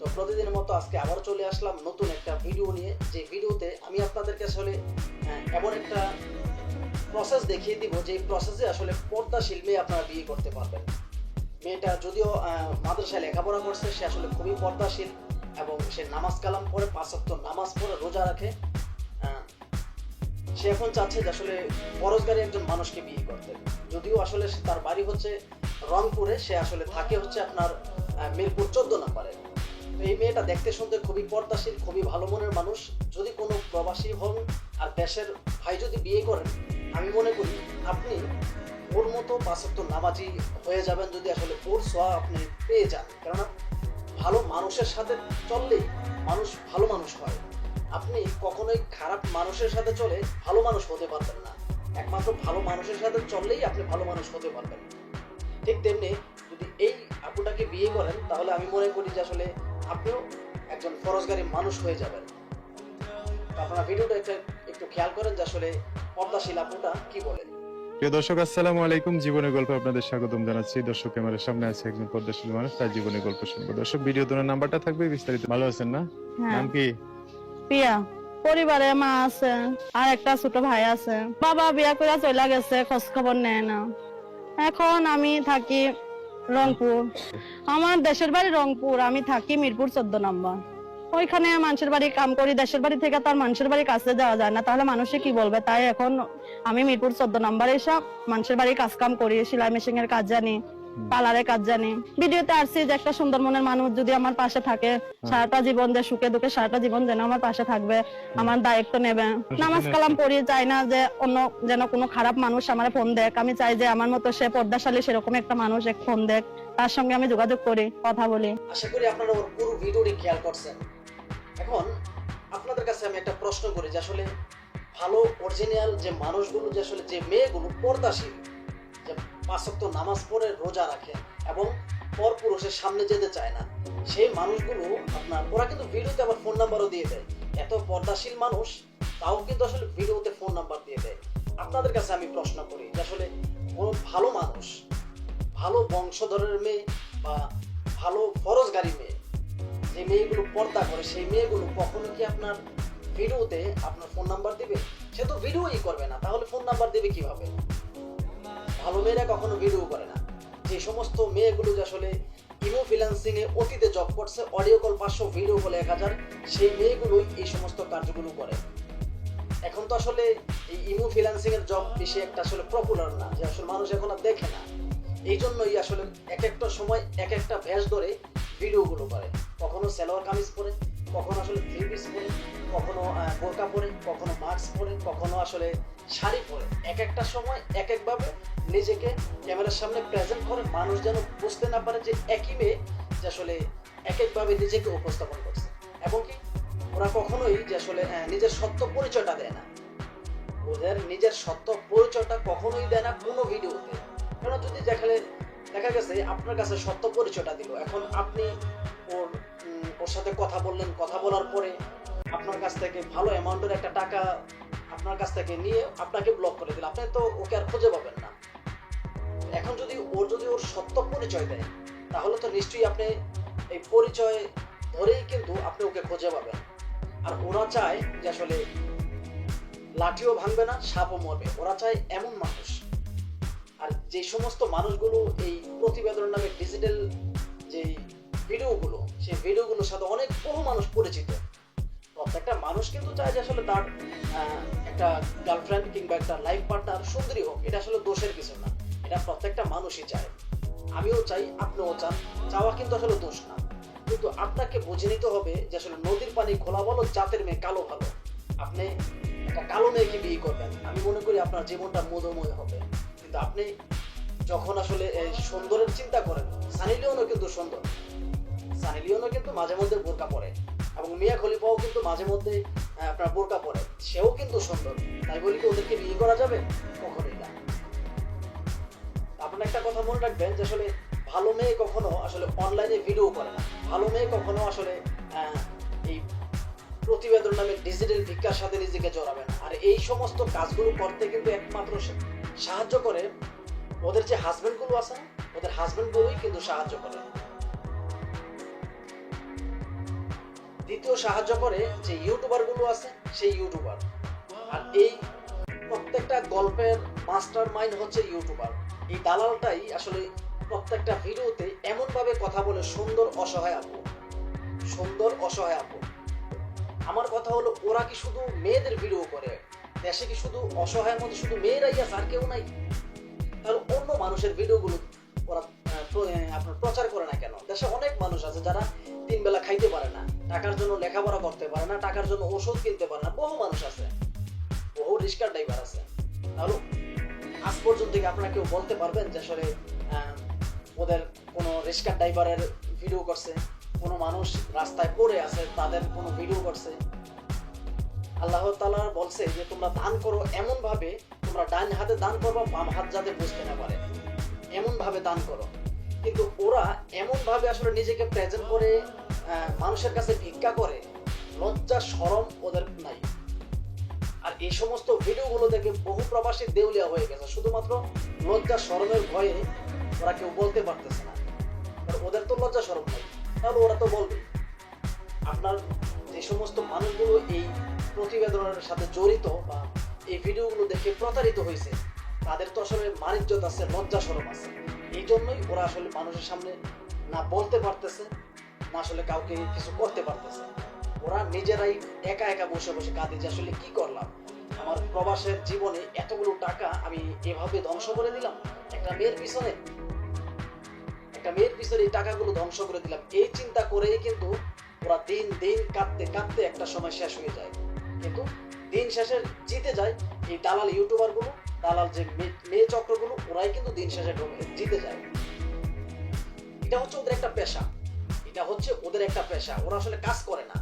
তো প্রতিদিনের মতো আজকে আবার চলে আসলাম নতুন একটা ভিডিও নিয়ে। যে ভিডিওতে আমি আপনাদেরকে আসলে এমন একটা প্রসেস দেখিয়ে দিব যে প্রসেসে আসলে পর্দাশীল মেয়ে আপনারা বিয়ে করতে পারবেন। মেয়েটা যদিও মাদ্রাসায় লেখাপড়া করছে, সে আসলে খুবই পর্দাশীল এবং সে নামাজ কালাম পড়ে পাঁচক্ত নামাজ পড়ে, রোজা রাখে। সে এখন চাচ্ছে যে আসলে বরজগারী একজন মানুষকে বিয়ে করতে। যদিও আসলে তার বাড়ি হচ্ছে রংপুরে, সে আসলে থাকে হচ্ছে আপনার মিরপুর চোদ্দ নাম্বারে। এই মেয়েটা দেখতে শুনতে খুবই পর্দাশীল, খুবই ভালো মনের মানুষ। যদি কোনো প্রবাসী হন আর দেশের ভাই যদি বিয়ে করেন, আমি মনে করি আপনি ওর মতো পাঁচত্ব নামাজি হয়ে যাবেন যদি আসলে ওর সোয়া আপনি পেয়ে যান। কেননা ভালো মানুষের সাথে চললেই মানুষ ভালো মানুষ হয়। আপনি কখনোই খারাপ মানুষের সাথে চলে ভালো মানুষ হতে পারবেন না। একমাত্র ভালো মানুষের সাথে চললেই আপনি ভালো মানুষ হতে পারবেন। ঠিক তেমনি যদি এই আপুটাকে বিয়ে করেন, তাহলে আমি মনে করি যে আসলে আপনিও একজন ফরজগারী মানুষ হয়ে যাবেন। আপনারা ভিডিওটা একটা একটু খেয়াল করেন যে আসলে পর্দাশীল আপুটা কি বলে। প্রিয় দর্শক আসসালামু আলাইকুম। জীবনের গল্প আপনাদের স্বাগতম জানাচ্ছি। দর্শক ক্যামেরার সামনে আছে একজন পদ্মাশীল মানুষ তার জীবনের গল্প শুনব। দর্শক ভিডিও দোনার নাম্বারটা থাকবে বিস্তারিত। ভালো আছেন না? হ্যাঁ। নাম কি? পিয়া পরিবারে মা আছে আর একটা ছোট ভাই আছে। বাবা বিয়া করে চলে গেছে খোঁজ খবর নেয় না। এখন আমি থাকি রংপুর। আমার দেশের বাড়ি রংপুর, আমি থাকি মিরপুর চোদ্দ নম্বর। ওইখানে মানুষের বাড়ি কাম করি, দেশের বাড়ি থেকে তার মানুষের বাড়ি কাছে যাওয়া যায় না। তাহলে মানুষে কি বলবে? তাই এখন আমি মিরপুর চোদ্দ নম্বরে সব মানুষের বাড়ি কাজ কাম করি, সেলাই মেশিনের কাজ জানি। পার্লারের কাজ জানি। ভিডিওতে আসছি যে একটা সুন্দর মনের মানুষ যদি আমার পাশে থাকে সারাটা জীবন যে সুখে দুঃখে সারাটা জীবন যেন আমার পাশে থাকবে আমার দায়িত্ব নেবে। নামাজ কালাম পড়ি চাই না যে অন্য যেন কোনো খারাপ মানুষ আমার ফোন দেখ আমি চাই যে আমার মতো সে পর্দাশালী সেরকম একটা মানুষ এক ফোন দেখ তার সঙ্গে আমি যোগাযোগ করি কথা বলি। আশা করি আপনারা ওর পুরো ভিডিওটি খেয়াল করছেন। এখন আপনাদের কাছে আমি একটা প্রশ্ন করি যে আসলে ভালো অরিজিনাল যে মানুষগুলো যে আসলে যে মেয়েগুলো পর্দাশীল যে পাঁচক্ত নামাজ পড়ে রোজা রাখে এবং পর পুরুষের সামনে যেতে চায় না। সেই মানুষগুলো আপনার, ওরা কিন্তু ভিডিওতে আবার ফোন নাম্বারও দিয়ে দেয়। এত পর্দাশীল মানুষ, তাও কিন্তু আসলে ভিডিওতে ফোন নাম্বার দিয়ে দেয়। আপনাদের কাছে আমি প্রশ্ন করি যে আসলে কোনো ভালো মানুষ, ভালো বংশধরের মেয়ে বা ভালো ফরজগারী মেয়ে, যে মেয়েগুলো পর্দা করে, সেই মেয়েগুলো কখনো কি আপনার ভিডিওতে আপনার ফোন নাম্বার দিবে? সে তো ভিডিওই করবে না, তাহলে ফোন নাম্বার দেবে কীভাবে? ভালো মেয়েরা কখনো ভিডিও করে না। যে সমস্ত মেয়েগুলো যে আসলে ইমো ফ্রিল্যান্সিং এ অতীতে জব করছে অডিও কল পাঁচশো ভিডিও কল এক হাজার, সেই মেয়েগুলোই এই সমস্ত কার্যগুলো করে। এখন তো আসলে এই ইমো ফ্রিল্যান্সিং এর জব বেশি একটা আসলে পপুলার না, যে আসলে মানুষ এখন আর দেখে না। এই জন্যই আসলে এক একটা সময় এক একটা ভ্যাস ধরে ভিডিওগুলো করে। কখনো সেলোয়ার কামিজ পরে কখনো আসলে থ্রি পিস পরে কখনো বোরকা পরে কখনো মাস্ক পরে কখনো আসলে শাড়ি পরে এক একটা সময়, এক একভাবে নিজেকে ক্যামেরার সামনে প্রেজেন্ট করে, মানুষ যেন বুঝতে না পারে যে একই মেয়ে যে আসলে এক একভাবে নিজেকে উপস্থাপন করছে। এবং কি, ওরা কখনোই যে আসলে নিজের সত্য পরিচয়টা দেয় না। ওদের নিজের সত্য পরিচয়টা কখনোই দেয় না, কোনো ভিডিওতে। কেন? যদি দেখালে দেখা গেছে, আপনার কাছে সত্য পরিচয়টা দিল। এখন আপনি ওর ওর সাথে কথা বললেন, কথা বলার পরে আপনার কাছ থেকে ভালো অ্যামাউন্টের একটা টাকা আপনার কাছ থেকে নিয়ে আপনাকে ব্লক করে দিল। আপনি তো ওকে আর খুঁজে পাবেন না। এখন যদি ওর যদি ওর সত্য পরিচয় দেয়, তাহলে তো নিশ্চয়ই আপনি এই পরিচয় ধরেই কিন্তু আপনি ওকে খুঁজে পাবেন। আর ওরা চায় যে আসলে লাঠিও ভাঙবে না, সাপও মরবে। ওরা চায় এমন মানুষ। আর যে সমস্ত মানুষগুলো এই প্রতিবেদন নামে ডিজিটাল ভিডিওগুলো, সেই ভিডিওগুলোর সাথে অনেক বহু মানুষ পরিচিত। প্রত্যেকটা মানুষ কিন্তু চায় যে আসলে তার একটা গার্লফ্রেন্ড কিংবা একটা লাইফ পার্টনার সুন্দরী হোক, এটা আসলে দোষের কিছু না। এটা প্রত্যেকটা মানুষই চায়। আমিও চাই, আপনিও চান, চাওয়া কিন্তু আসলে দোষ না। কিন্তু আপনাকে বুঝে নিতে হবে যে আসলে নদীর পানি খোলা বলো জাতের মেয়ে কালো ভালো। আপনি একটা কালো মেয়েকে বিয়ে করবেন। আমি মনে করি আপনার জীবনটা মধুময় হবে। কিন্তু আপনি যখন আসলে সুন্দরের চিন্তা করেন, সানি লিওনও কিন্তু সুন্দর। সানি লিওনও কিন্তু মাঝে মধ্যে বোরকা পরে এবং মিয়া খলিফাও কিন্তু মাঝে মধ্যে আপনার বোরকা পরে। সেও কিন্তু সুন্দর। তাই বলি কি, ওদেরকে বিয়ে করা যাবে? কখনোই না। আপনি একটা কথা মনে রাখবেন যে আসলে ভালো মেয়ে কখনো আসলে অনলাইনে ভিডিও করে না। ভালো মেয়ে কখনো আসলে এই প্রতিবেদন নামে ডিজিটাল ভিক্ষার সাথে নিজেকে জড়াবে না। আর এই সমস্ত কাজগুলো করতে কিন্তু একমাত্র সাহায্য করে ওদের যে হাজবেন্ডগুলো আছে ওদের হাজবেন্ড গুলোই কিন্তু সাহায্য করে। দ্বিতীয় সাহায্য করে যে ইউটিউবারগুলো আছে, সেই ইউটিউবার। আর এই প্রত্যেকটা গল্পের মাস্টার মাইন্ড হচ্ছে ইউটিউবার। এই দালালটাই আসলে প্রত্যেকটা ভিডিওতে এমন ভাবে কথা বলে, সুন্দর অসহায় আপু। সুন্দর অসহায় আপু। আমার কথা হলো, ওরা কি শুধু মেয়েদের ভিডিও করে? দেশে কি শুধু অসহায়ের মধ্যে শুধু মেয়েরাই আছে, আর কেউ নাই? তাহলে অন্য মানুষের ভিডিওগুলো ওরা আপনার প্রচার করে না কেন? দেশে অনেক মানুষ আছে যারা তিন বেলা খাইতে পারে না, টাকার জন্য লেখাপড়া করতে পারে না, টাকার জন্য ওষুধ কিনতে পারে না, বহু মানুষ আছে, বহু রিস্কার ড্রাইভার আছে। তাহলে আজ পর্যন্ত আপনারা কেউ বলতে পারবেন যে আসলে ওদের কোনো রিস্কার ড্রাইভারের ভিডিও করছে? কোনো মানুষ রাস্তায় পড়ে আছে, তাদের কোনো ভিডিও করছে? আল্লাহ তালা বলছে যে, তোমরা দান করো এমন ভাবে তোমরা ডান হাতে দান করবা, বাম হাত যাতে বুঝতে না পারে। এমন ভাবে দান করো। কিন্তু ওরা এমন ভাবে আসলে নিজেকে প্রেজেন্ট করে মানুষের কাছে ভিক্ষা করে, লজ্জা সরম ওদের নাই। আর এই সমস্ত ভিডিওগুলো দেখে বহু প্রবাসী দেউলিয়া হয়ে গেছে। শুধুমাত্র লজ্জা সরমের ভয়ে ওরা কেউ বলতে পারতেছে না। ওদের তো লজ্জা সরম নাই। তাহলে ওরা তো বলবে। আপনার যে সমস্ত মানুষগুলো এই প্রতিবেদনের সাথে জড়িত বা এই ভিডিওগুলো দেখে প্রতারিত হয়েছে, তাদের তো আসলে মানিজ্যত আছে, লজ্জা সরম আছে। এই জন্যই ওরা আসলে মানুষের সামনে না বলতে পারতেছে, না আসলে কাউকে কিছু করতে পারতেছে। ওরা নিজেরাই একা একা বসে বসে কাঁদে যে আসলে কি করলাম। আমার প্রবাসের জীবনে এতগুলো টাকা আমি এভাবে ধ্বংস করে দিলাম, একটা মেয়ের পিছনে। একটা মেয়ের পিছনে এই টাকাগুলো ধ্বংস করে দিলাম। এই চিন্তা করেই কিন্তু ওরা দিন দিন কাঁদতে কাঁদতে একটা সময় শেষ হয়ে যায়। কিন্তু দিন শেষে জিতে যায় এই দালাল ইউটিউবারগুলো দালাল যে মেয়ে চক্রগুলো, ওরাই কিন্তু দিন শেষে জিতে যায়। এটা হচ্ছে ওদের একটা পেশা। এটা হচ্ছে ওদের একটা পেশা। ওরা আসলে কাজ করে না।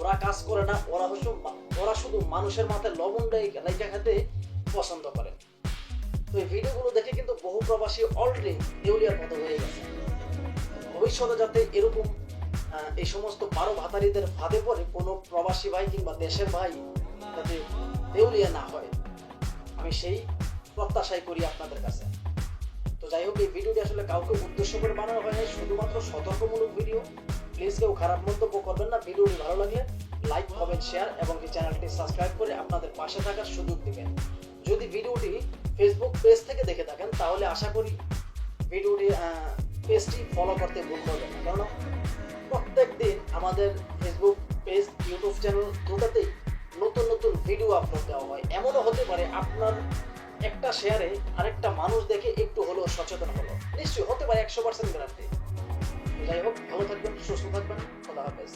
ওরা কাজ করে না, ওরা হচ্ছে ওরা শুধু মানুষের মাথায় লবণ রাইখা রাইখা খেতে পছন্দ করে। তো এই ভিডিওগুলো দেখে কিন্তু বহু প্রবাসী অলরেডি দেউলিয়ার মতো হয়ে গেছে। ভবিষ্যতে যাতে এরকম এই সমস্ত বারো ভাতারিদের ফাঁদে পড়ে কোনো প্রবাসী ভাই কিংবা দেশের ভাই যাতে দেউলিয়া না হয় আমি সেই প্রত্যাশাই করি আপনাদের কাছে। তো যাই হোক, এই ভিডিওটি আসলে কাউকে উদ্দেশ্য করে বানানো হয় নাই শুধুমাত্র সতর্কমূলক ভিডিও। প্লিজ কেউ খারাপ মন্তব্য করবেন না, ভিডিওটি ভালো লাগলে লাইক কমেন্ট শেয়ার এবং এই চ্যানেলটি সাবস্ক্রাইব করে আপনাদের পাশে থাকার সুযোগ দিবেন। যদি ভিডিওটি ফেসবুক পেজ থেকে দেখে থাকেন, তাহলে আশা করি ভিডিওটি পেজটি ফলো করতে ভুল করবেন না। কারণ প্রত্যেক দিন আমাদের ফেসবুক পেজ ইউটিউব চ্যানেল দুটাতেই ভিডিও আপলোড দেওয়া হয়। এমনও হতে পারে আপনার একটা শেয়ারে আরেকটা মানুষ দেখে একটু হলেও সচেতন হলো। নিশ্চয়ই হতে পারে একশো পার্সেন্ট গ্যারান্টি যাই হোক, ভালো থাকবেন, সুস্থ থাকবেন খোদা হাফেজ।